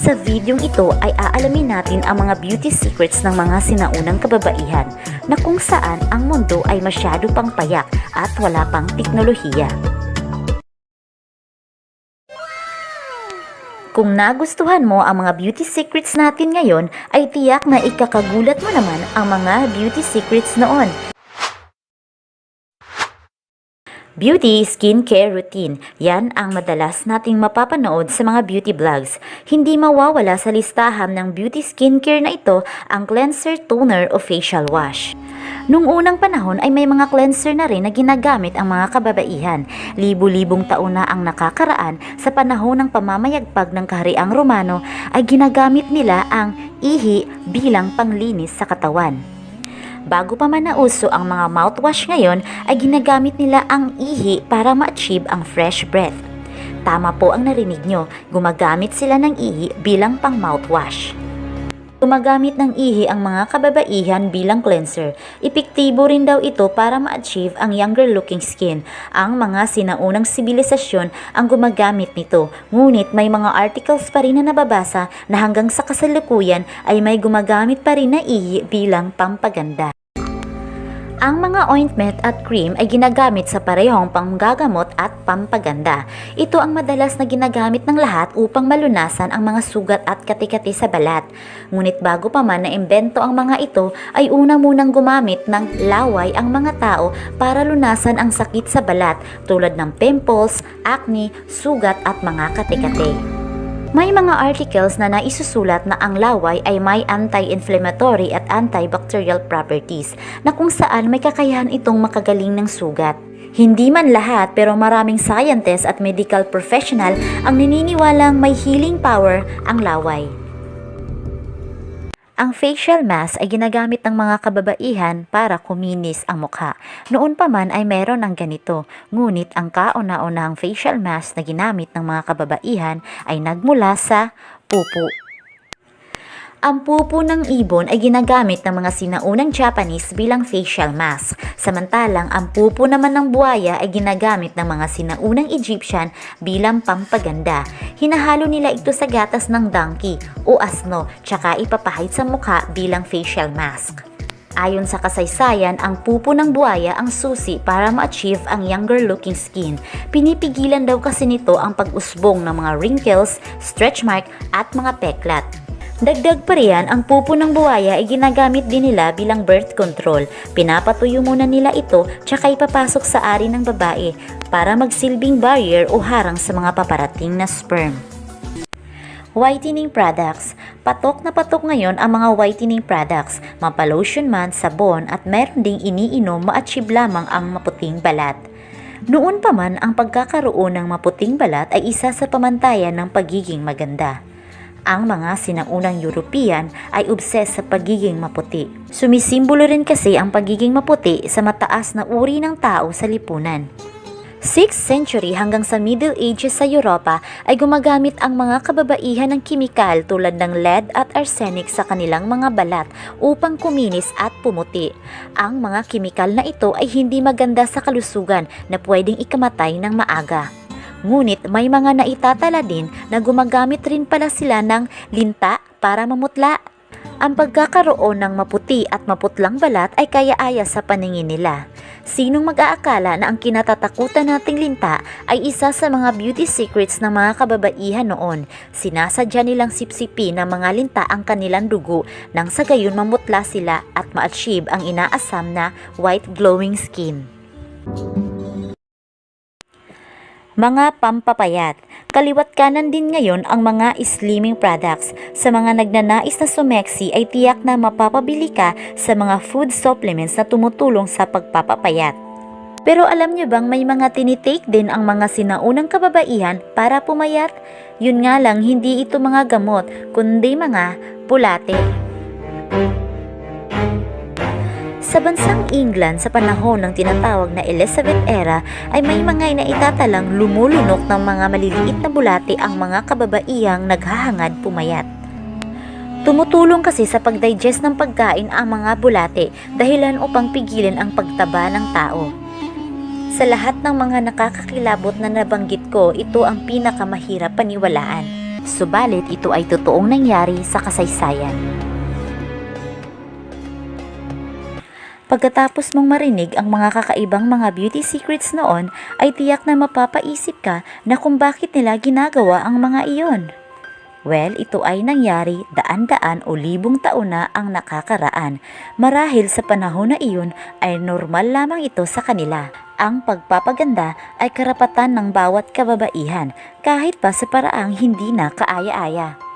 Sa videong ito ay aalamin natin ang mga beauty secrets ng mga sinaunang kababaihan na kung saan ang mundo ay masyado pang payak at wala pang teknolohiya. Kung nagustuhan mo ang mga beauty secrets natin ngayon, ay tiyak na ikakagulat mo naman ang mga beauty secrets noon. Beauty skincare routine. Yan ang madalas nating mapapanood sa mga beauty vlogs. Hindi mawawala sa listahan ng beauty skincare na ito ang cleanser, toner o facial wash. Nung unang panahon ay may mga cleanser na rin na ginagamit ang mga kababaihan. Libu-libong taon na ang nakakaraan sa panahon ng pamamayagpag ng kahariang Romano ay ginagamit nila ang ihi bilang panglinis sa katawan. Bago pa man nauso ang mga mouthwash ngayon, ay ginagamit nila ang ihi para ma-achieve ang fresh breath. Tama po ang narinig nyo, gumagamit sila ng ihi bilang pang mouthwash. Gumagamit ng ihi ang mga kababaihan bilang cleanser. Epektibo rin daw ito para ma-achieve ang younger looking skin. Ang mga sinaunang sibilisasyon ang gumagamit nito. Ngunit may mga articles pa rin na nababasa na hanggang sa kasalukuyan ay may gumagamit pa rin na ihi bilang pampaganda. Ang mga ointment at cream ay ginagamit sa parehong panggagamot at pampaganda. Ito ang madalas na ginagamit ng lahat upang malunasan ang mga sugat at katikati sa balat. Ngunit bago pa man na-imbento ang mga ito, ay una munang gumamit ng laway ang mga tao para lunasan ang sakit sa balat tulad ng pimples, acne, sugat at mga katikati. May mga articles na naisusulat na ang laway ay may anti-inflammatory at antibacterial properties na kung saan may kakayahan itong makagaling ng sugat. Hindi man lahat pero maraming scientists at medical professional ang naniniwalang may healing power ang laway. Ang facial mask ay ginagamit ng mga kababaihan para kuminis ang mukha. Noon pa man ay meron ng ganito, ngunit ang kauna-unahang facial mask na ginamit ng mga kababaihan ay nagmula sa pupo. Ang pupo ng ibon ay ginagamit ng mga sinaunang Japanese bilang facial mask. Samantalang ang pupo naman ng buhaya ay ginagamit ng mga sinaunang Egyptian bilang pampaganda. Hinahalo nila ito sa gatas ng donkey o asno tsaka ipapahid sa mukha bilang facial mask. Ayon sa kasaysayan, ang pupo ng buhaya ang susi para ma-achieve ang younger looking skin. Pinipigilan daw kasi nito ang pag-usbong ng mga wrinkles, stretch mark at mga peklat. Dagdag pa riyan, ang pupo ng buhaya ay ginagamit din nila bilang birth control. Pinapatuyo muna nila ito tsaka ipapasok sa ari ng babae para magsilbing barrier o harang sa mga paparating na sperm. Whitening products. Patok na patok ngayon ang mga whitening products. Mapalotion man, sabon at meron ding iniinom ma-achieve lamang ang maputing balat. Noon pa man ang pagkakaroon ng maputing balat ay isa sa pamantayan ng pagiging maganda. Ang mga sinaunang European ay obses sa pagiging maputi. Sumisimbolo rin kasi ang pagiging maputi sa mataas na uri ng tao sa lipunan. 6th century hanggang sa Middle Ages sa Europa ay gumagamit ang mga kababaihan ng kimikal tulad ng lead at arsenic sa kanilang mga balat upang kuminis at pumuti. Ang mga kimikal na ito ay hindi maganda sa kalusugan na pwedeng ikamatay ng maaga. Ngunit may mga naitatala din na gumagamit rin pala sila ng linta para mamutla. Ang pagkakaroon ng maputi at maputlang balat ay kaya-aya sa paningin nila. Sinong mag-aakala na ang kinatatakutan nating linta ay isa sa mga beauty secrets ng mga kababaihan noon. Sinasadya nilang sipsipi ng mga linta ang kanilang dugo nang sa gayon mamutla sila at ma-achieve ang inaasam na white glowing skin. Mga pampapayat. Kaliwat kanan din ngayon ang mga slimming products. Sa mga nagnanais na sumeksi ay tiyak na mapapabili ka sa mga food supplements na tumutulong sa pagpapapayat. Pero alam nyo bang may mga tinitake din ang mga sinaunang kababaihan para pumayat? Yun nga lang, hindi ito mga gamot, kundi mga pulate. Sa bansang England sa panahon ng tinatawag na Elizabeth era ay may mga inaitatalang lumulunok ng mga maliliit na bulate ang mga kababaihang naghahangad pumayat. Tumutulong kasi sa pagdigest ng pagkain ang mga bulate dahilan upang pigilin ang pagtaba ng tao. Sa lahat ng mga nakakakilabot na nabanggit ko, ito ang pinakamahirap paniwalaan. subalit ito ay totoong nangyari sa kasaysayan. Pagkatapos mong marinig ang mga kakaibang mga beauty secrets noon, ay tiyak na mapapaisip ka na kung bakit nila ginagawa ang mga iyon. Well, ito ay nangyari daan-daan o libong taon na ang nakakaraan. Marahil sa panahon na iyon ay normal lamang ito sa kanila. Ang pagpapaganda ay karapatan ng bawat kababaihan kahit pa sa paraang hindi na kaaya-aya.